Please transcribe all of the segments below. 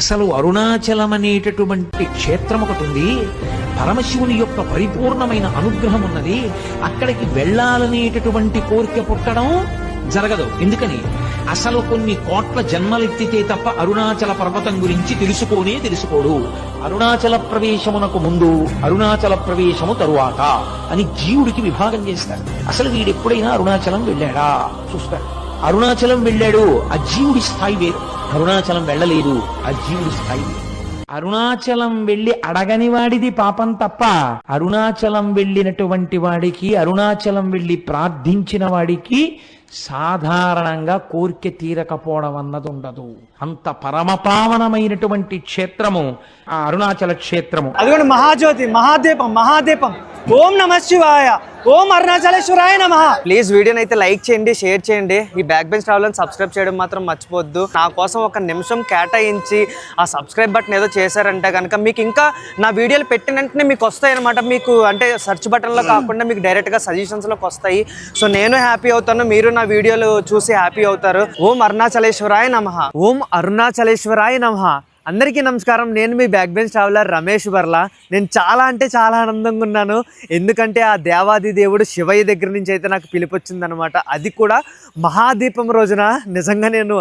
అసలు అరుణాచలం అనేటటువంటి క్షేత్రం ఒకటి ఉంది. పరమశివుని యొక్క పరిపూర్ణమైన అనుగ్రహం ఉన్నది. అక్కడికి వెళ్ళాలనేటటువంటి కోరిక పుట్టడం జరగదు. ఎందుకని? అసలు కొన్ని కోట్ల జన్మలెత్తితే తప్ప అరుణాచల పర్వతం గురించి తెలుసుకోనే తెలుసుకోడు. అరుణాచల ప్రవేశమునకు ముందు అరుణాచల ప్రవేశము తరువాత అని జీవుడికి విభాగం చేస్తారు. అసలు వీడెప్పుడైనా అరుణాచలం వెళ్ళాడా? చూస్తాడు అరుణాచలం వెళ్ళాడు ఆ జీవుడి స్థాయి వేరు. అరుణాచలం వెళ్ళలేదు ఆ జీవుడి స్థాయి వేరు. అరుణాచలం వెళ్ళి అడగని వాడిది పాపం తప్ప అరుణాచలం వెళ్ళినటువంటి వాడికి అరుణాచలం వెళ్ళి ప్రార్థించిన వాడికి సాధారణంగా కోరిక తీరకపోవడం అన్నది ఉండదు. అంత పరమపావనమైనటువంటి క్షేత్రము ఆ అరుణాచల క్షేత్రము. అదిగోండి మహాజ్యోతి మహాదీపం మహాదీపం. ఓం నమ శివాయ ఓం అరుణాచలేశ్వరాయ నమ. ప్లీజ్ వీడియోని అయితే లైక్ చేయండి షేర్ చేయండి. ఈ బ్యాక్ బెంచ్ ట్రావెల్ సబ్స్క్రైబ్ చేయడం మాత్రం మర్చిపోద్దు నా కోసం ఒక నిమిషం కేటాయించి ఆ సబ్స్క్రైబ్ బటన్ ఏదో చేశారంటే కనుక మీకు ఇంకా నా వీడియోలు పెట్టిన వెంటనే మీకు వస్తాయి అనమాట మీకు అంటే సెర్చ్ బటన్లో కాకుండా మీకు డైరెక్ట్గా సజెషన్స్లోకి వస్తాయి. సో నేను హ్యాపీ అవుతాను మీరు నా వీడియోలు చూసి హ్యాపీ అవుతారు. ఓం అరుణాచలేశ్వరాయ నమ. ఓం అరుణాచలేశ్వరాయ నమ. అందరికీ నమస్కారం. నేను మీ back bench traveller Ramesh Barla. నేను చాలా అంటే చాలా ఆనందంగా ఉన్నాను. ఎందుకంటే ఆ దేవాది దేవుడు శివయ్య దగ్గర నుంచి అయితే నాకు పిలిపొచ్చిందనమాట అది కూడా మహాదీపం రోజున నిజంగా నేను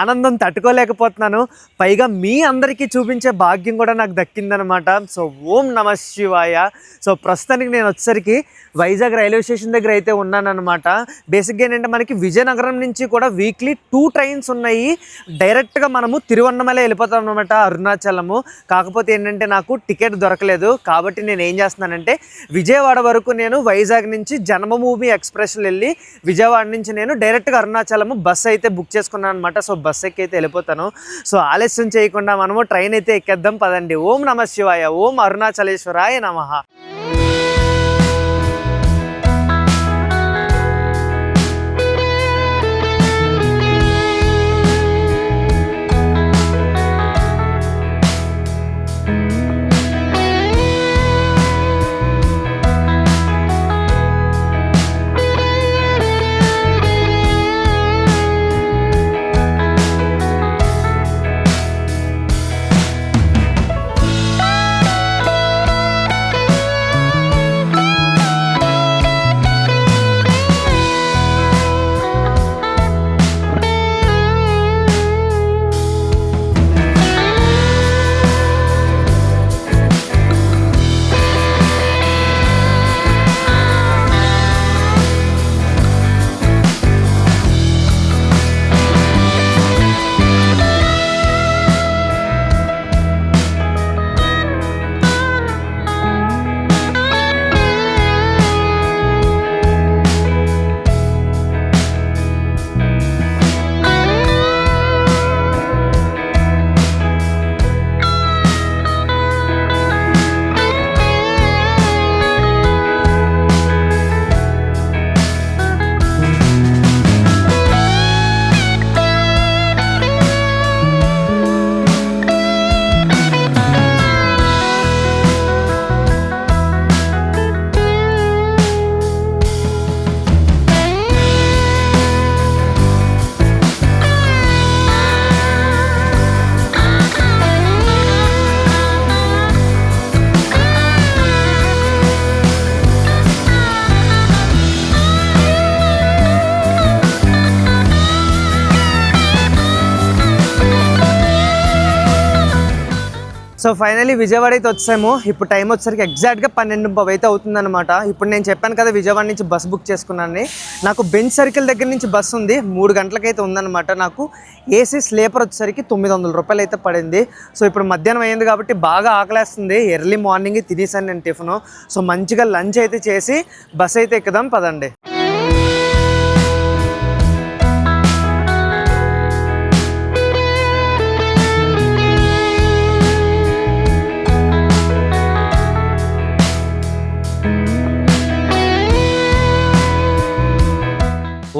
ఆనందం తట్టుకోలేకపోతున్నాను. పైగా మీ అందరికీ చూపించే భాగ్యం కూడా నాకు దక్కిందనమాట సో ఓం నమ శివాయ. సో ప్రస్తుతానికి నేను వచ్చేసరికి వైజాగ్ రైల్వే స్టేషన్ దగ్గర అయితే ఉన్నానన్నమాట. బేసిక్గా ఏంటంటే మనకి విజయనగరం నుంచి కూడా వీక్లీ టూ ట్రైన్స్ ఉన్నాయి. డైరెక్ట్గా మనము తిరువన్నమలై వెళ్ళిపోతాం అనమాట అరుణాచలము. కాకపోతే ఏంటంటే నాకు టికెట్ దొరకలేదు. కాబట్టి నేను ఏం చేస్తున్నానంటే విజయవాడ వరకు నేను వైజాగ్ నుంచి జన్మభూమి ఎక్స్ప్రెస్లో వెళ్ళి విజయవాడ నుంచి నేను డైరెక్ట్గా అరుణాచలము బస్ అయితే బుక్ చేసుకున్నాను అనమాట సో బస్ ఎక్కి అయితే వెళ్ళిపోతాను. సో ఆలస్యం చేయకుండా మనము ట్రైన్ అయితే ఎక్కేద్దాం. పదండి. ఓం నమ శివాయ. ఓం అరుణాచలేశ్వరాయ నమః. సో ఫైనలీ విజయవాడ అయితే వచ్చాము ఇప్పుడు టైం వచ్చేసరికి ఎగ్జాక్ట్గా పన్నెండు పావు అయితే అవుతుందన్నమాట. ఇప్పుడు నేను చెప్పాను కదా విజయవాడ నుంచి బస్ బుక్ చేసుకున్నాను నాకు బెంచ్ సర్కిల్ దగ్గర నుంచి బస్ ఉంది. మూడు గంటలకైతే ఉందన్నమాట నాకు. ఏసీ స్లీపర్ వచ్చేసరికి తొమ్మిది వందల రూపాయలు అయితే పడింది. సో ఇప్పుడు మధ్యాహ్నం అయింది కాబట్టి బాగా ఆకలేస్తుంది. ఎర్లీ మార్నింగ్ తినేసాను నేను టిఫిన్. సో మంచిగా లంచ్ అయితే చేసి బస్ అయితే ఎక్కుదాం. పదండి.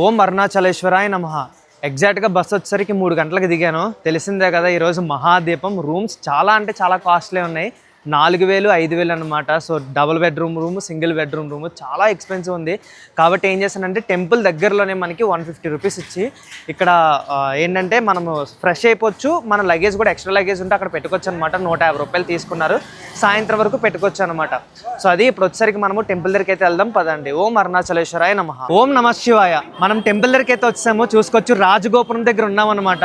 ఓం అరుణాచలేశ్వరాయ నమ. ఎగ్జాక్ట్గా బస్ వచ్చేసరికి మూడు గంటలకు దిగాను. తెలిసిందే కదా ఈరోజు మహాదీపం. రూమ్స్ చాలా అంటే చాలా కాస్ట్లీ ఉన్నాయి. నాలుగు వేలు ఐదు వేలు అనమాట so double bedroom room single bedroom room చాలా ఎక్స్పెన్సివ్ ఉంది. కాబట్టి ఏం చేశానంటే టెంపుల్ దగ్గరలోనే మనకి వన్ ఫిఫ్టీ రూపీస్ ఇచ్చి ఇక్కడ ఏంటంటే మనము ఫ్రెష్ అయిపోవచ్చు. మన లగేజ్ కూడా ఎక్స్ట్రా లగేజ్ ఉంటే అక్కడ పెట్టుకోవచ్చు అనమాట నూట యాభై రూపాయలు తీసుకున్నారు. సాయంత్రం వరకు పెట్టుకోవచ్చు అనమాట సో అది ఇప్పుడు వచ్చేసరికి మనము టెంపుల్ దగ్గరికి అయితే వెళ్దాం. పదండి. ఓం అరుణాచలేశ్వరాయ నమ. ఓం నమ శివాయ. మనం టెంపుల్ దగ్గరికి అయితే వచ్చాము చూసుకోవచ్చు. రాజగోపురం దగ్గర ఉన్నాం అనమాట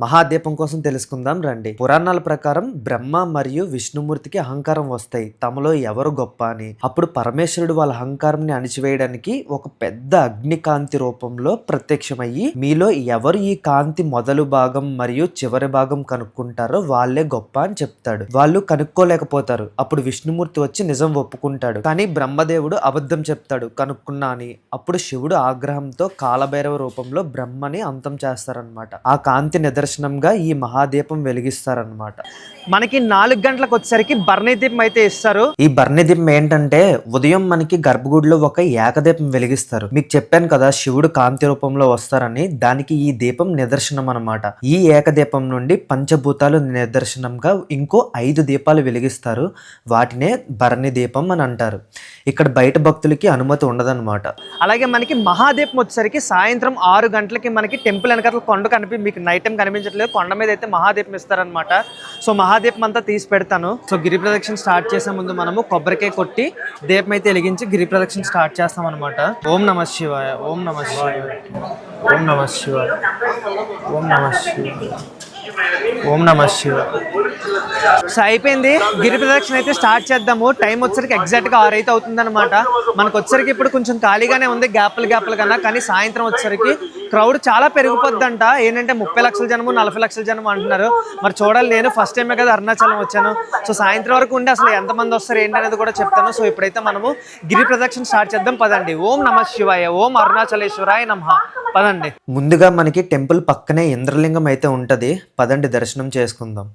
మహాదీపం కోసం తెలుసుకుందాం రండి. పురాణాల ప్రకారం బ్రహ్మ మరియు విష్ణుమూర్తికి అహంకారం వస్తాయి. తమలో ఎవరు గొప్ప అని. అప్పుడు పరమేశ్వరుడు వాళ్ళ అహంకారంని అణిచివేయడానికి ఒక పెద్ద అగ్ని కాంతి రూపంలో ప్రత్యక్షమయ్యి మీలో ఎవరు ఈ కాంతి మొదలు భాగం మరియు చివరి భాగం కనుక్కుంటారో వాళ్ళే గొప్ప అని చెప్తాడు. వాళ్ళు కనుక్కోలేకపోతారు. అప్పుడు విష్ణుమూర్తి వచ్చి నిజం ఒప్పుకుంటాడు. కానీ బ్రహ్మదేవుడు అబద్ధం చెప్తాడు. కనుక్కున్నా అని. అప్పుడు శివుడు ఆగ్రహంతో కాలభైరవ రూపంలో బ్రహ్మని అంతం చేస్తారనమాట ఆ కాంతి నిదర్శనంగా ఈ మహాదీపం వెలిగిస్తారనమాట మనకి నాలుగు గంటలకు వచ్చేసరికి బర్ణీ దీపం అయితే ఇస్తారు. ఈ బర్ణీ దీపం ఏంటంటే ఉదయం మనకి గర్భగుడిలో ఒక ఏకదీపం వెలిగిస్తారు. మీకు చెప్పాను కదా శివుడు కాంతి రూపంలో వస్తారని దానికి ఈ దీపం నిదర్శనం అన్నమాట. ఈ ఏకదీపం నుండి పంచభూతాలు నిదర్శనంగా ఇంకో ఐదు దీపాలు వెలిగిస్తారు. వాటినే భరణి దీపం అని అంటారు. ఇక్కడ బయట భక్తులకి అనుమతి ఉండదన్నమాట. అలాగే మనకి మహాదీపం వచ్చేసరికి సాయంత్రం ఆరు గంటలకి మనకి టెంపుల్ వెనకాల కొండ కనిపి మీకు నైట్ టైం కనిపించట్లేదు కొండ మీద అయితే మహాదీపం ఇస్తారనమాట సో మహాదీపం అంతా తీసి పెడతాను. సో గిరి ప్రదక్షిణ స్టార్ట్ చేసే ముందు మనము కొబ్బరికాయ కొట్టి దీపం అయితే వెలిగించి గిరి ప్రదక్షిణ స్టార్ట్ చేస్తాం అనమాట ఓం నమ శివాయ. ఓం నమ శివాయ. ఓం నమ శివాయ. ఓం నమ శివాయ. ఓం నమ శివాయ. సో అయిపోయింది. గిరి ప్రదక్షిణ అయితే స్టార్ట్ చేద్దాము. టైం వచ్చరికి ఎగ్జాక్ట్గా ఆరు అయితే అవుతుందన్నమాట. మనకు వచ్చరికి ఇప్పుడు కొంచెం ఖాళీగానే ఉంది. గ్యాప్లు గ్యాప్లు కన్నా. కానీ సాయంత్రం వచ్చరికి క్రౌడ్ చాలా పెరిగిపోద్దంట. ఏంటంటే ముప్పై లక్షల జనము నలభై లక్షల జనం అంటున్నారు. మరి చూడాలి నేను ఫస్ట్ టైమే కదా అరుణాచలం వచ్చాను. సో సాయంత్రం వరకు ఉండి అసలు ఎంతమంది వస్తారు ఏంటనేది కూడా చెప్తాను. సో ఇప్పుడైతే మనము గిరి ప్రదక్షిణ స్టార్ట్ చేద్దాం. పదండి. ఓం నమ శివాయ. ఓం అరుణాచలేశ్వరాయ నమ. పదండి. ముందుగా మనకి టెంపుల్ పక్కనే ఇంద్రలింగం అయితే ఉంటది. పదండి దర్శనం చేసుకుందాం.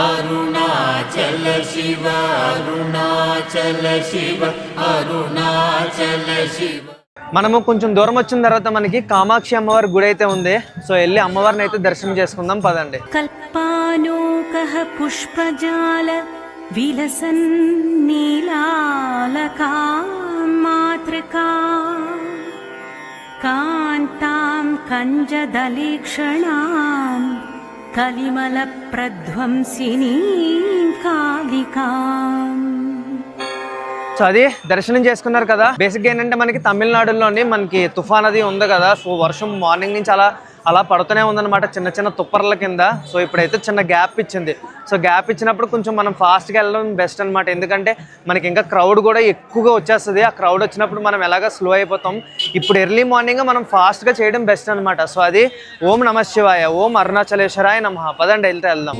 అరుణాచల శివ అరుణాచల శివ అరుణాచల శివ. మనము కొంచెం దూరం వచ్చిన తర్వాత మనకి కామాక్షి అమ్మవారి గుడి అయితే ఉంది. సో వెళ్ళి అమ్మవారిని అయితే దర్శనం చేసుకుందాం పదండి. కల్పానోక పుష్పజాల విలసన్ నీలాలకా మాతృకా కాంతాం కంజదలీక్షణాం కలిమలప్రధ్వంసినీ కాళికా. సో అది దర్శనం చేసుకున్నారు కదా. బేసిక్గా ఏంటంటే మనకి తమిళనాడులోని మనకి తుఫాన్ అది ఉంది కదా. సో వర్షం మార్నింగ్ నుంచి అలా అలా పడుతూనే ఉందన్నమాట. చిన్న చిన్న తుప్పర్ల కింద. సో ఇప్పుడైతే చిన్న గ్యాప్ ఇచ్చింది. సో గ్యాప్ ఇచ్చినప్పుడు కొంచెం మనం ఫాస్ట్గా వెళ్ళడం బెస్ట్ అనమాట ఎందుకంటే మనకి ఇంకా క్రౌడ్ కూడా ఎక్కువగా వచ్చేస్తుంది. ఆ క్రౌడ్ వచ్చినప్పుడు మనం ఎలాగ స్లో అయిపోతాం. ఇప్పుడు ఎర్లీ మార్నింగ్ మనం ఫాస్ట్గా చేయడం బెస్ట్ అనమాట సో అది ఓం నమ శివాయ ఓం అరుణాచలేశ్వరాయ నమ. పదండి వెళ్తే వెళ్దాం.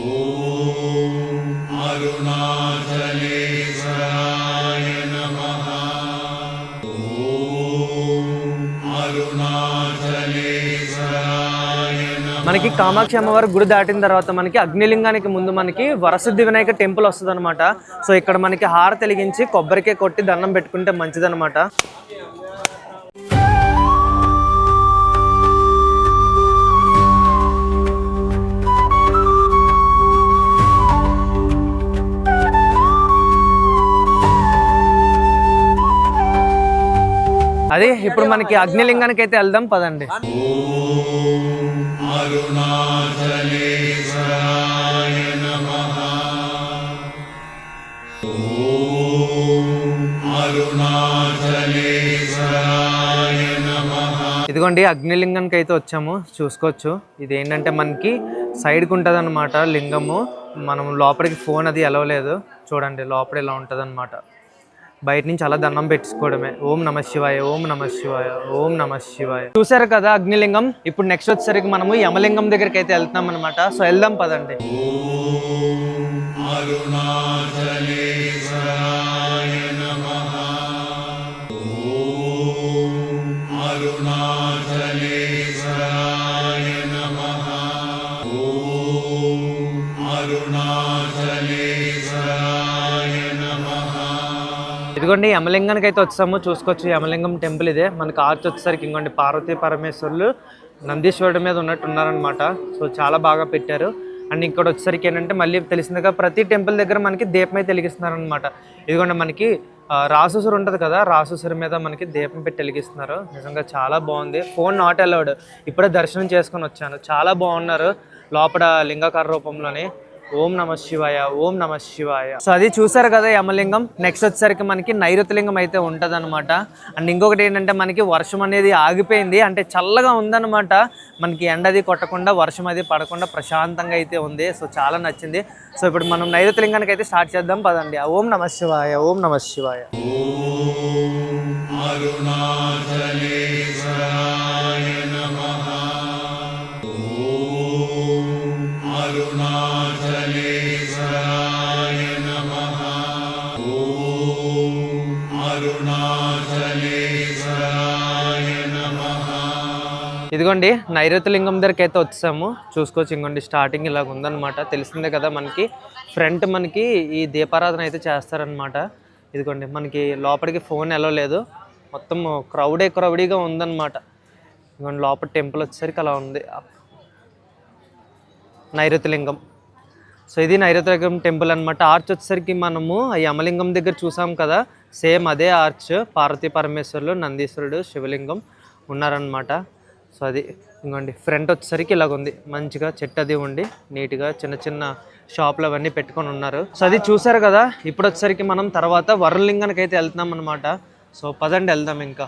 మనకి కామాక్షి అమ్మవారి గుడి దాటిన తర్వాత మనకి అగ్నిలింగానికి ముందు మనకి వరసిద్ధి వినాయక టెంపుల్ వస్తుంది అనమాట సో ఇక్కడ మనకి హార తెలిగించి కొబ్బరికాయ కొట్టి దండం పెట్టుకుంటే మంచిదనమాట అదే ఇప్పుడు మనకి అగ్నిలింగానికి అయితే వెళ్దాం పదండి. ఇదిగోండి అగ్నిలింగానికి అయితే వచ్చాము. చూసుకోవచ్చు. ఇది ఏంటంటే మనకి సైడ్కి ఉంటుంది అనమాట లింగము. మనం లోపలికి ఫోన్ అది ఎలవలేదు చూడండి లోపల ఇలా ఉంటుంది బయట నుంచి అలా దండం పెట్టుకోవడమే. ఓం నమ శివాయ ఓం నమ శివాయ ఓం నమ శివాయ. చూసారు కదా అగ్నిలింగం? ఇప్పుడు నెక్స్ట్ వచ్చేసరికి మనము యమలింగం దగ్గరికి అయితే వెళ్తున్నాం అనమాట సో వెళ్దాం పదండి. ఇదిగోండి యమలింగానికి అయితే వచ్చాము. చూసుకోవచ్చు యమలింగం టెంపుల్ ఇదే. మనకి ఆర్చ్ వచ్చేసరికి ఇంకోండి పార్వతీ పరమేశ్వరులు నందీశ్వరుడు మీద ఉన్నట్టు ఉన్నారనమాట సో చాలా బాగా పెట్టారు. అండ్ ఇక్కడ వచ్చేసరికి ఏంటంటే మళ్ళీ తెలిసిందిగా ప్రతి టెంపుల్ దగ్గర మనకి దీపం అయితే వెలిగిస్తున్నారనమాట ఇదిగోండి మనకి రాసుసురు ఉంటుంది కదా రాసుసురు మీద మనకి దీపం పెట్టి వెలిగిస్తున్నారు. నిజంగా చాలా బాగుంది. Phone not allowed. ఇప్పుడే దర్శనం చేసుకొని వచ్చాను. చాలా బాగున్నారు. లోపల లింగాకార రూపంలోనే. ఓం నమ శివాయ ఓం నమ శివాయ. సో అది చూసారు కదా యమలింగం? నెక్స్ట్ వచ్చేసరికి మనకి నైరుతిలింగం అయితే ఉంటుంది అనమాట అండ్ ఇంకొకటి ఏంటంటే మనకి వర్షం అనేది ఆగిపోయింది. అంటే చల్లగా ఉందన్నమాట. మనకి ఎండది కొట్టకుండా వర్షం అది పడకుండా ప్రశాంతంగా అయితే ఉంది. సో చాలా నచ్చింది. సో ఇప్పుడు మనం నైరుతిలింగానికి అయితే స్టార్ట్ చేద్దాం. పదండి. ఓం నమ శివాయ ఓం నమ శివాయ. ఇదిగోండి నైరుతి లింగం దగ్గరికి అయితే వచ్చాము. చూసుకోవచ్చు ఇంకోండి స్టార్టింగ్ ఇలాగ ఉందన్నమాట. తెలిసిందే కదా మనకి ఫ్రంట్ మనకి ఈ దీపారాధన అయితే చేస్తారనమాట ఇదిగోండి మనకి లోపలికి ఫోన్ ఎలా లేదు మొత్తం క్రౌడే క్రౌడీగా ఉందన్నమాట. ఇదిగోండి లోపల టెంపుల్ వచ్చేసరికి అలా ఉంది. నైరుతి లింగం సో ఇది నైరుతిలింగం టెంపుల్ అనమాట ఆర్చ్ వచ్చేసరికి మనము ఆ యమలింగం దగ్గర చూసాం కదా. సేమ్ అదే ఆర్చ్ పార్వతీ పరమేశ్వరులు నందీశ్వరుడు శివలింగం ఉన్నారనమాట సో అది ఇంకోండి ఫ్రంట్ వచ్చేసరికి ఇలాగ ఉంది. మంచిగా చెట్టు అది ఉండి నీట్గా చిన్న చిన్న షాప్లు అవన్నీ పెట్టుకొని ఉన్నారు. సో అది చూసారు కదా ఇప్పుడు వచ్చేసరికి మనం తర్వాత వరలింగానికి అయితే వెళ్తున్నాం అనమాట సో పదండి వెళ్దాం ఇంకా.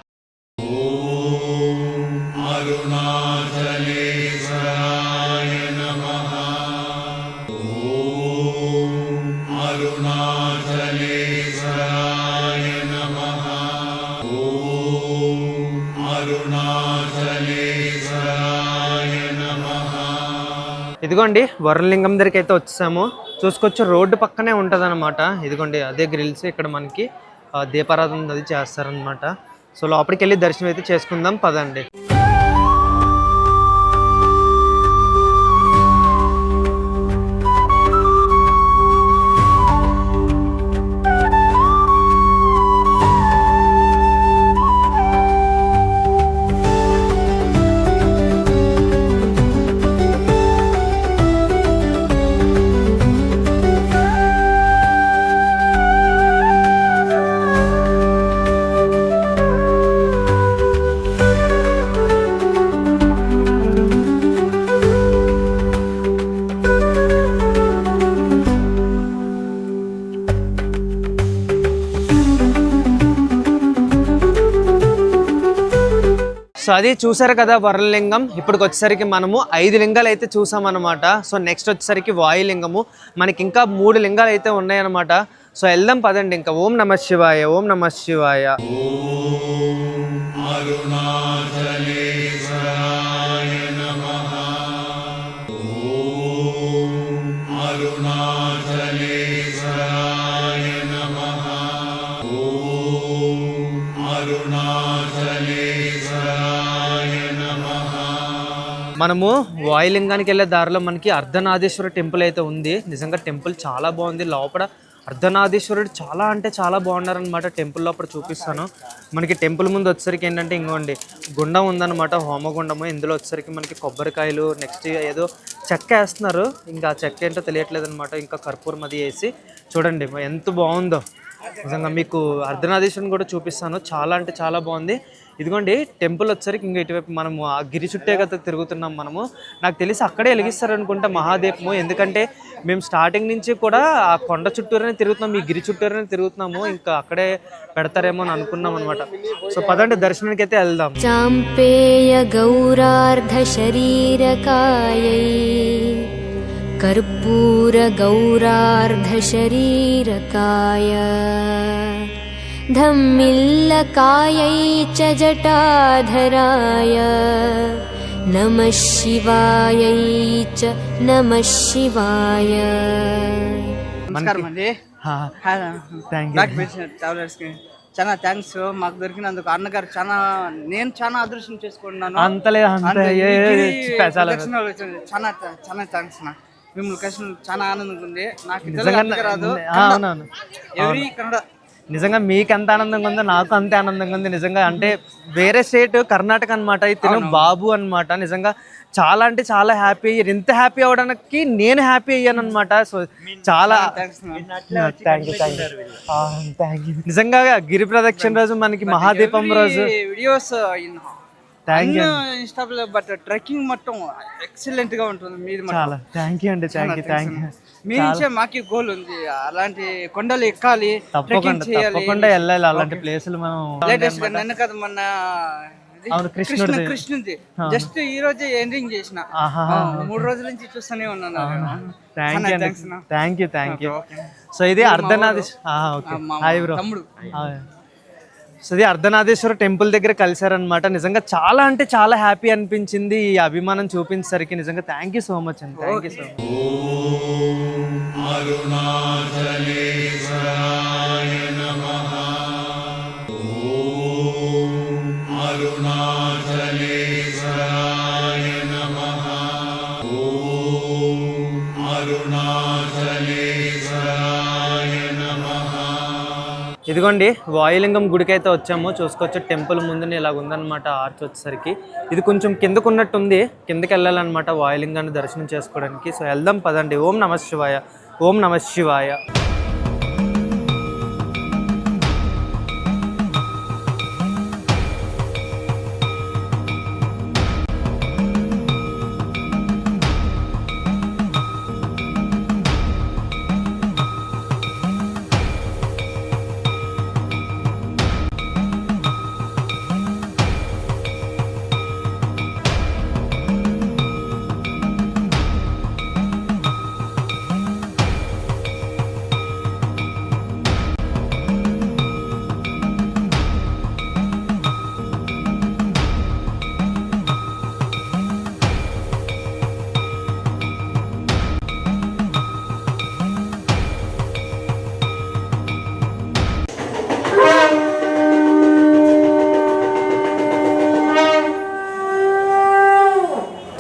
ఇదిగోండి వరలింగం దగ్గరికి అయితే వచ్చేసాము. చూసుకొచ్చి రోడ్డు పక్కనే ఉంటుంది అనమాట ఇదిగోండి అదే గ్రిల్స్ ఇక్కడ మనకి దీపారాధన అది చేస్తారనమాట సో లోపలికి వెళ్ళి దర్శనం అయితే చేసుకుందాం పదండి. సో అది చూసారు కదా వరలింగం. ఇప్పటికి వచ్చేసరికి మనము ఐదు లింగాలు అయితే చూసామన్నమాట. సో నెక్స్ట్ వచ్చేసరికి వాయులింగము. మనకి ఇంకా మూడు లింగాలు అయితే ఉన్నాయన్నమాట. సో వెళ్దాం పదండి ఇంకా. ఓం నమ శివాయ ఓం నమ శివాయ. మనము వాయులింగానికి వెళ్ళే దారిలో మనకి అర్ధనాదేశ్వర టెంపుల్ అయితే ఉంది. నిజంగా టెంపుల్ చాలా బాగుంది. లోపల అర్ధనాదేశ్వరుడు చాలా అంటే చాలా బాగున్నారనమాట టెంపుల్ లోపల చూపిస్తాను. మనకి టెంపుల్ ముందు వచ్చేసరికి ఏంటంటే ఇంకోండి గుండం ఉందన్నమాట హోమగుండము. ఇందులో వచ్చేసరికి మనకి కొబ్బరికాయలు నెక్స్ట్ ఏదో చెక్క వేస్తున్నారు. ఇంకా ఆ చెక్క ఏంటో తెలియట్లేదు అనమాట ఇంకా కర్పూరం అది వేసి చూడండి ఎంత బాగుందో. నిజంగా మీకు అర్ధనాదేశం కూడా చూపిస్తాను. చాలా అంటే చాలా బాగుంది. ఇదిగోండి టెంపుల్ వచ్చరికి ఇంకా ఇటువైపు మనము ఆ గిరి చుట్టే కదా తిరుగుతున్నాం మనము. నాకు తెలిసి అక్కడే వెలిగిస్తారనుకుంటా మహాదీపము. ఎందుకంటే మేము స్టార్టింగ్ నుంచి కూడా ఆ కొండ చుట్టూరనే తిరుగుతున్నాం ఈ గిరి చుట్టూరనే తిరుగుతున్నాము. ఇంకా అక్కడే పెడతారేమో అని అనుకున్నాం అనమాట సో పదండి దర్శనానికి అయితే వెళ్దాం శరీరకాయ. कर्पूरगौरार्धशरीरकाय धम्मिल्लकायै च जटाधराय नमः शिवायै च नमः शिवाय నమస్కారం అండి thank you black belt travellers కి చాలా థ్యాంక్స్ మాకు దొరికినందుకు అన్నగారు చాలా నేను చాలా అదృష్టం చేసుకుంటున్నాను అంతలే అంత అంతే, ఏ- ఈ ఏ- గిరి చాలా ప్రదక్షిణలు వచ్చింది. చాలా చాలా థ్యాంక్స్ నా మిమ్మల్ని కలిసి చాలా ఆనందంగా ఉంది నాకు నిజంగా రాదు. ఎవరి కన్నడ? నిజంగా మీకు ఎంత ఆనందంగా ఉందో నాకు అంతే ఆనందంగా ఉంది నిజంగా అంటే వేరే స్టేట్ కర్ణాటక అనమాట ఇతను బాబు అన్నమాట. నిజంగా చాలా అంటే చాలా హ్యాపీ అయ్యారు. ఇంత హ్యాపీ అవడానికి నేను హ్యాపీ అయ్యాను అనమాట సో చాలా thank you thank you thank you నిజంగా గిరి ప్రదక్షిణ రోజు మనకి మహాదీపం రోజు. వీడియోస్ థ్యాంక్ యూ ఇన్స్టాలో బట్ ట్రెక్కింగ్ మొత్తం ఎక్సలెంట్గా ఉంటుంది. మీది మొత్తం. చాలా. థ్యాంక్ యూ అండి. థ్యాంక్ యూ థ్యాంక్ యూ మీ నుంచే మాకు గోల్ ఉంది. అలాంటి కొండలు ఎక్కాలి తప్పకుండా తప్పకుండా వెళ్ళాలి. అలాంటి ప్లేసులు మనం లేటెస్ట్గా నిన్న కదా మొన్న అవును, కృష్ణ కృష్ణుడిది. కృష్ణుది జస్ట్ ఈ రోజే ఎండింగ్ చేసిన. మూడు రోజుల నుంచి చూస్తూనే ఉన్నాను thank you. Thank you thank you. So ఇది ఓకే. మా హాయ్ బ్రో తమ్ముడు. సో ఇది అర్ధనాథేశ్వర టెంపుల్ దగ్గర కలిశారనమాట నిజంగా చాలా అంటే చాలా హ్యాపీ అనిపించింది ఈ అభిమానం చూపించేసరికి. నిజంగా థ్యాంక్ యూ సో మచ్ అండి. థ్యాంక్ యూ సో మచ్ ఇదిగోండి వాయులింగం గుడికైతే వచ్చాము. చూసుకోవచ్చు టెంపుల్ ముందుని ఇలాగ ఉందన్నమాట ఆర్చ్ వచ్చేసరికి. ఇది కొంచెం కిందకు ఉన్నట్టుంది కిందకి వెళ్ళాలన్నమాట వాయులింగాన్ని దర్శనం చేసుకోవడానికి. సో వెళ్దాం పదండి. ఓం నమ శివాయ. ఓం నమ శివాయ.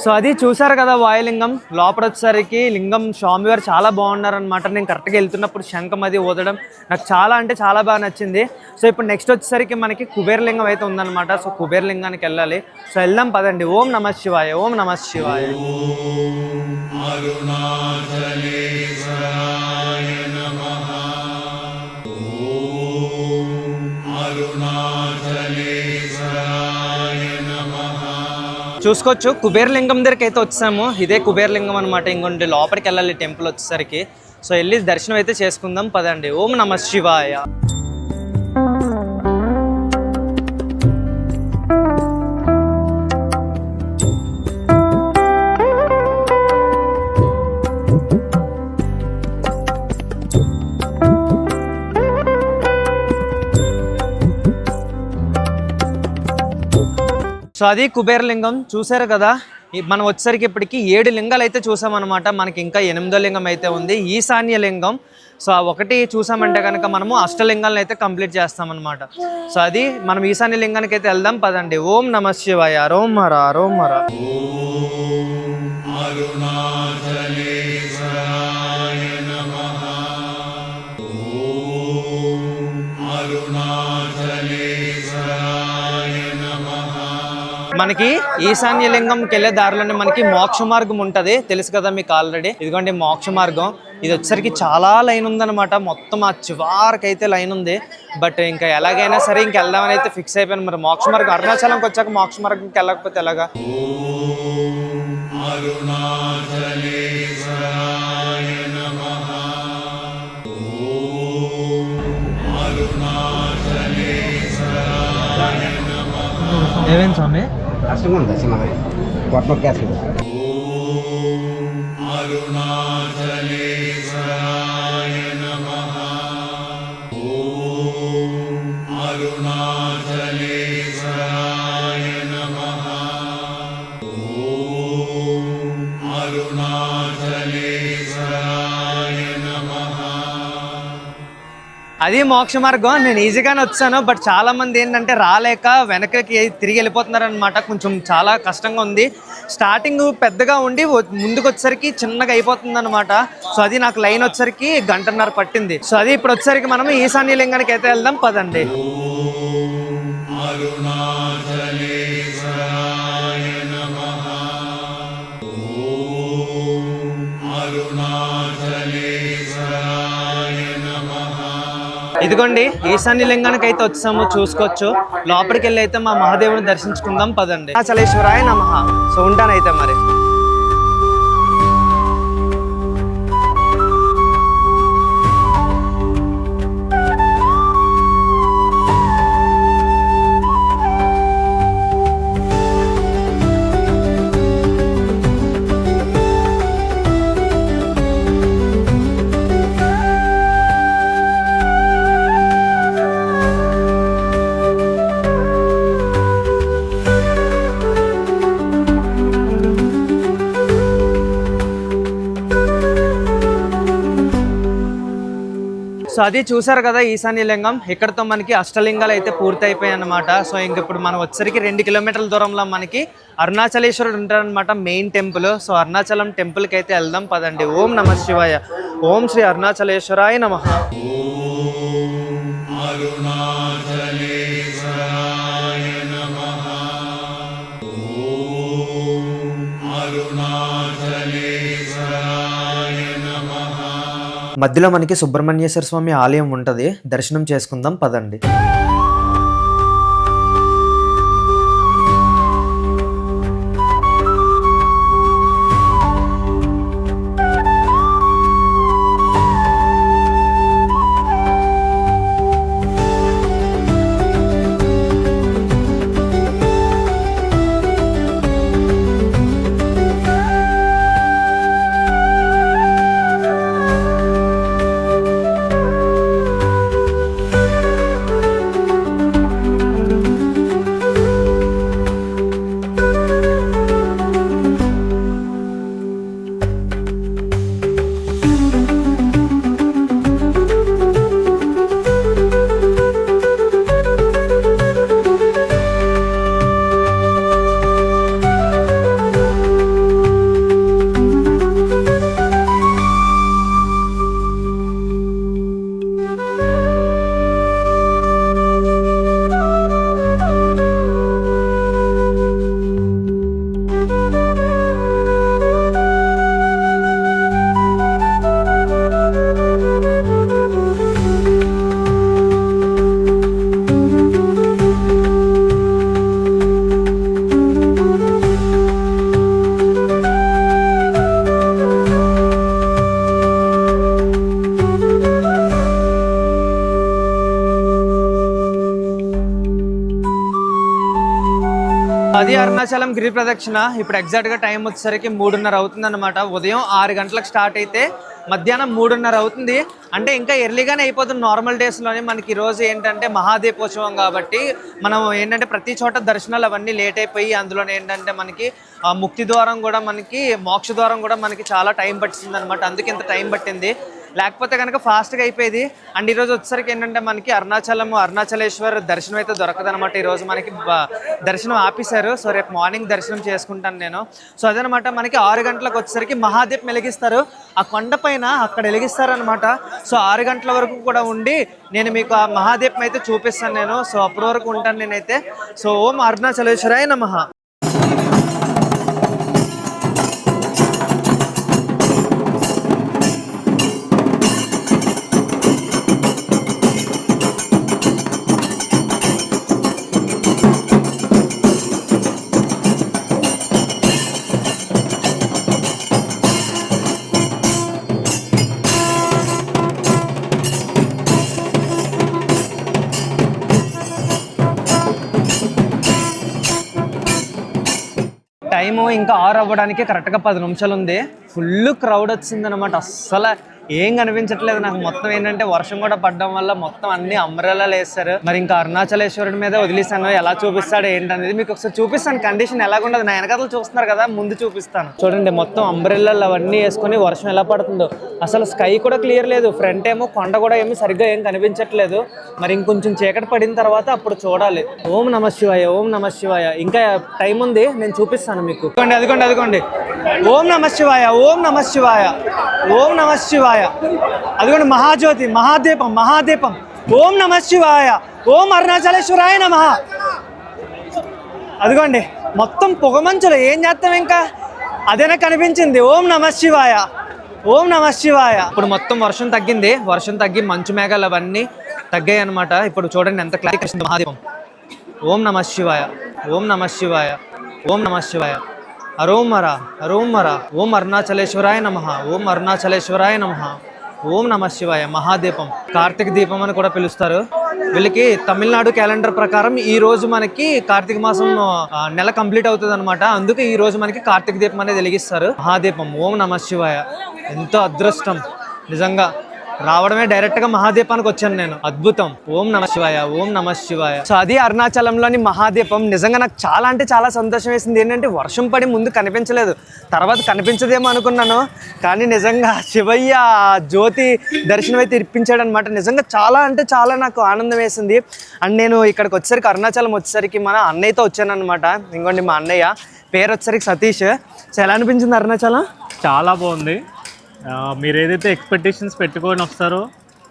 సో అది చూసారు కదా వాయులింగం. లోపల వచ్చేసరికి లింగం స్వామివారు చాలా బాగున్నారనమాట నేను కరెక్ట్గా వెళ్తున్నప్పుడు శంఖం అది ఊదడం నాకు చాలా అంటే చాలా బాగా నచ్చింది. సో ఇప్పుడు నెక్స్ట్ వచ్చేసరికి మనకి కుబేరలింగం అయితే ఉందన్నమాట. సో కుబేరలింగానికి వెళ్ళాలి. సో వెళ్దాం పదండి. ఓం నమ శివాయ ఓం నమ శివాయ. చూసుకోవచ్చు. కుబేరలింగం దగ్గరికి అయితే వచ్చాము. ఇదే కుబేరలింగం అనమాట ఇంకొండి లోపలికి వెళ్ళాలి టెంపుల్ వచ్చేసరికి. సో వెళ్ళి దర్శనం అయితే చేసుకుందాం. పదండి. ఓం నమ శివాయ. సో అది కుబేరలింగం చూసారు కదా? మనం వచ్చేసరికి ఇప్పటికి ఏడు లింగాలు అయితే చూసామన్నమాట. మనకి ఇంకా ఎనిమిదో లింగం అయితే ఉంది. ఈశాన్య లింగం. సో ఒకటి చూసామంటే కనుక మనము అష్టలింగాలను అయితే కంప్లీట్ చేస్తామన్నమాట. సో అది మనం ఈశాన్య లింగానికి అయితే వెళ్దాం. పదండి. ఓం నమ శివాయ. రోమ్ హర రోమ్ హర. మనకి ఈశాన్య లింగంకి వెళ్ళే దారిలోనే మనకి మోక్ష మార్గం ఉంటది. తెలుసు కదా మీకు ఆల్రెడీ ఇదిగోండి మోక్ష మార్గం. ఇది వచ్చేసరికి చాలా లైన్ ఉందన్నమాట. మొత్తం ఆ చివరికి అయితే లైన్ ఉంది. బట్ ఇంకా ఎలాగైనా సరే ఇంకెళ్దామని అయితే ఫిక్స్ అయిపోయాను. మరి మోక్ష మార్గం అరుణాచలంకి వచ్చాక మోక్ష మార్గంకి వెళ్ళకపోతే ఎలాగా? ఏమేం స్వామి? కష్టంగా ఉంది చిన్నది కొట్ట నొక్కేస్తుంది అది మోక్ష మార్గం. నేను ఈజీగానే వచ్చాను బట్ చాలా మంది ఏంటంటే రాలేక వెనకకి తిరిగి వెళ్ళిపోతున్నారు అనమాట కొంచెం చాలా కష్టంగా ఉంది. స్టార్టింగ్ పెద్దగా ఉండి ముందుకు వచ్చేసరికి చిన్నగా అయిపోతుంది అనమాట సో అది నాకు లైన్ వచ్చేసరికి గంటన్నర పట్టింది. సో అది ఇప్పుడు వచ్చేసరికి మనం ఈశాన్య లింగానికి అయితే వెళ్దాం పదండి. ఇదిగోండి ఈశాన్య లింగానికి అయితే వచ్చాము చూసుకోవచ్చు. లోపలికి వెళ్ళి అయితే మా మహాదేవుని దర్శించుకుందాం పదండి. చలేశ్వరాయ నమ. సో ఉంటానైతే మరి. అది చూసారు కదా ఈశాన్య లింగం. ఇక్కడతో మనకి అష్టలింగాలు అయితే పూర్తి అయిపోయాయి అనమాట సో ఇంక ఇప్పుడు మనం వచ్చరికి రెండు కిలోమీటర్ల దూరంలో మనకి అరుణాచలేశ్వరుడు ఉంటారనమాట మెయిన్ టెంపుల్. సో అరుణాచలం టెంపుల్కి అయితే వెళ్దాం పదండి. ఓం నమ శివాయ. ఓం శ్రీ అరుణాచలేశ్వరాయ నమ. మధ్యలో మనకి సుబ్రహ్మణ్యేశ్వర స్వామి ఆలయం ఉంటుంది. దర్శనం చేసుకుందాం పదండి. అది అరుణాచలం గిరి ప్రదక్షిణ. ఇప్పుడు ఎగ్జాక్ట్గా టైం వచ్చేసరికి మూడున్నర అవుతుంది అనమాట ఉదయం ఆరు గంటలకు స్టార్ట్ అయితే మధ్యాహ్నం మూడున్నర అవుతుంది. అంటే ఇంకా ఎర్లీగానే అయిపోతుంది నార్మల్ డేస్లోనే మనకి ఈరోజు ఏంటంటే మహాదీపోత్సవం కాబట్టి మనం ఏంటంటే ప్రతి చోట దర్శనాలు అవన్నీ లేట్ అయిపోయి అందులో ఏంటంటే మనకి ముక్తి ద్వారం కూడా మనకి మోక్ష ద్వారం కూడా మనకి చాలా టైం పట్టింది అనమాట అందుకే ఇంత టైం పట్టింది. లేకపోతే కనుక ఫాస్ట్గా అయిపోయేది. అండ్ ఈరోజు వచ్చేసరికి ఏంటంటే మనకి అరుణాచలం అరుణాచలేశ్వర్ దర్శనం అయితే దొరకదనమాట ఈరోజు మనకి దర్శనం ఆపేశారు. సో రేపు మార్నింగ్ దర్శనం చేసుకుంటాను నేను. సో అదనమాట మనకి ఆరు గంటలకు వచ్చేసరికి మహాదీప్ వెలిగిస్తారు. ఆ కొండ పైన అక్కడ వెలిగిస్తారనమాట సో ఆరు గంటల వరకు కూడా ఉండి నేను మీకు ఆ మహాదీపం అయితే చూపిస్తాను నేను. సో అప్పటి వరకు ఉంటాను నేనైతే. సో ఓం అరుణాచలేశ్వరాయ నమ. ఇంకా ఆరు అవ్వడానికి కరెక్ట్గా పది నిమిషాలు ఉంది. ఫుల్ క్రౌడ్ వచ్చిందనమాట అస్సలు ఏం కనిపించట్లేదు. నాకు మొత్తం ఏంటంటే వర్షం కూడా పడడం వల్ల మొత్తం అన్ని అంబ్రెల్లాలు వేస్తారు మరి ఇంకా అరుణాచలేశ్వరుడి మీద వదిలేసాను ఎలా చూపిస్తాడు ఏంటనేది మీకు ఒకసారి చూపిస్తాను. కండిషన్ ఎలాగుండదు. నా వెనకాతలు చూస్తున్నారు కదా ముందు చూపిస్తాను. చూడండి మొత్తం అంబ్రెల్లాలు అవన్నీ వేసుకొని వర్షం ఎలా పడుతుందో. అసలు స్కై కూడా క్లియర్ లేదు. ఫ్రంట్ ఏమో కొండ కూడా ఏమీ సరిగ్గా ఏం కనిపించట్లేదు. మరి ఇంకొంచెం చీకటి పడిన తర్వాత అప్పుడు చూడాలి. ఓం నమ శివాయ ఓం నమ శివాయ. ఇంకా టైం ఉంది. నేను చూపిస్తాను మీకు. అదిగోండి అదిగోండి అదిగోండి. ఓం నమ శివాయ ఓం నమ శివాయ ఓం నమ శివాయ. అదిగోండి మహాజ్యోతి మహాదీపం మహాదీపం. ఓం నమ శివాయ ఓం అరుణాచలేశ్వరాయ నమ. అదిగోండి మొత్తం పొగమంచులు ఏం చేస్తాం ఇంకా? అదేనా కనిపించింది? ఓం నమ శివాయ ఓం నమ శివాయ. ఇప్పుడు మొత్తం వర్షం తగ్గింది. వర్షం తగ్గి మంచు మేఘాలు అవన్నీ తగ్గాయి అనమాట ఇప్పుడు చూడండి ఎంత క్లారిటీ మహాదీపం. ఓం నమ శివాయ ఓం నమ శివాయ ఓం నమ శివాయ. అరోం మర మర. ఓం అరుణాచలేశ్వరాయ నమ. ఓం అరుణాచలేశ్వరాయ నమ. ఓం నమ శివాయ మహాదీపం. కార్తీక దీపం అని కూడా పిలుస్తారు. వీళ్ళకి తమిళనాడు క్యాలెండర్ ప్రకారం ఈ రోజు మనకి కార్తీక మాసం నెల కంప్లీట్ అవుతుంది అనమాట అందుకే ఈ రోజు మనకి కార్తీక దీపం అనేది వెలిగిస్తారు. మహాదీపం. ఓం నమ శివాయ. ఎంతో అదృష్టం. నిజంగా రావడమే డైరెక్ట్గా మహాదీపానికి వచ్చాను నేను. అద్భుతం. ఓం నమ శివాయ ఓం నమ శివాయ. సో అది అరుణాచలంలోని మహాదీపం. నిజంగా నాకు చాలా అంటే చాలా సంతోషం వేసింది. ఏంటంటే వర్షం పడి ముందు కనిపించలేదు. తర్వాత కనిపించదేమో అనుకున్నాను. కానీ నిజంగా శివయ్య జ్యోతి దర్శనం అయితే ఇప్పించాడు అనమాట నిజంగా చాలా అంటే చాలా నాకు ఆనందం వేసింది. అండ్ నేను ఇక్కడికి వచ్చేసరికి అరుణాచలం వచ్చేసరికి మన అన్నయ్యతో వచ్చానమాట ఇంకోండి మా అన్నయ్య. పేరు వచ్చేసరికి సతీష్. సో ఎలా అనిపించింది అరుణాచలం? చాలా బాగుంది. మీరు ఏదైతే ఎక్స్పెక్టేషన్స్ పెట్టుకొని వస్తారో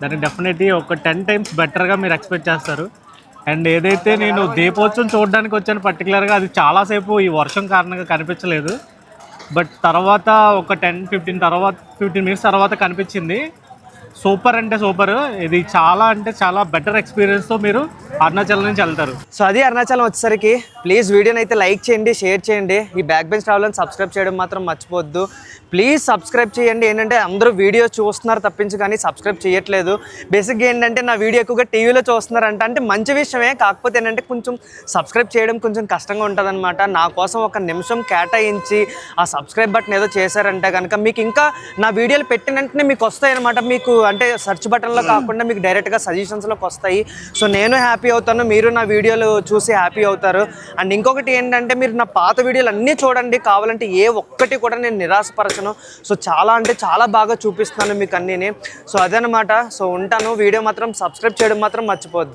దాన్ని డెఫినెట్లీ ఒక టెన్ టైమ్స్ బెటర్గా మీరు ఎక్స్పెక్ట్ చేస్తారు. అండ్ ఏదైతే నేను దీపోత్సవం చూడడానికి వచ్చాను పర్టికులర్గా అది చాలాసేపు ఈ వర్షం కారణంగా కనిపించలేదు. బట్ తర్వాత ఒక టెన్ ఫిఫ్టీన్ తర్వాత ఫిఫ్టీన్ మినిట్స్ తర్వాత కనిపించింది. సూపర్ అంటే సూపర్. ఇది చాలా అంటే చాలా బెటర్ ఎక్స్పీరియన్స్తో మీరు అరుణాచలం నుంచి వెళ్తారు. సో అది అరుణాచలం వచ్చేసరికి. ప్లీజ్ వీడియోని అయితే లైక్ చేయండి షేర్ చేయండి. ఈ బ్యాక్ బెంచ్ ట్రావెల్ని సబ్స్క్రైబ్ చేయడం మాత్రం మర్చిపోద్దు ప్లీజ్ సబ్స్క్రైబ్ చేయండి. ఏంటంటే అందరూ వీడియో చూస్తున్నారు తప్పించి కానీ సబ్స్క్రైబ్ చేయట్లేదు. బేసిక్గా ఏంటంటే నా వీడియో ఎక్కువగా టీవీలో చూస్తున్నారంట అంటే మంచి విషయమే. కాకపోతే ఏంటంటే కొంచెం సబ్స్క్రైబ్ చేయడం కొంచెం కష్టంగా ఉంటుందన్నమాట. నా కోసం ఒక నిమిషం కేటాయించి ఆ సబ్స్క్రైబ్ బటన్ ఏదో చేశారంటే కనుక మీకు ఇంకా నా వీడియోలు పెట్టిన వెంటనే మీకు వస్తాయి అనమాట మీకు అంటే సెర్చ్ బటన్లో కాకుండా మీకు డైరెక్ట్గా సజెషన్స్లోకి వస్తాయి. సో నేను హ్యాపీ అవుతాను మీరు నా వీడియోలు చూసి హ్యాపీ అవుతారు. అండ్ ఇంకొకటి ఏంటంటే మీరు నా పాత వీడియోలు అన్నీ చూడండి. కావాలంటే ఏ ఒక్కటి కూడా నేను నిరాశపరచను. సో చాలా అంటే చాలా బాగా చూపిస్తున్నాను మీకు అన్నీని. సో అదనమాట. సో ఉంటాను. వీడియో మాత్రం సబ్స్క్రైబ్ చేయడం మాత్రం మర్చిపోద్దు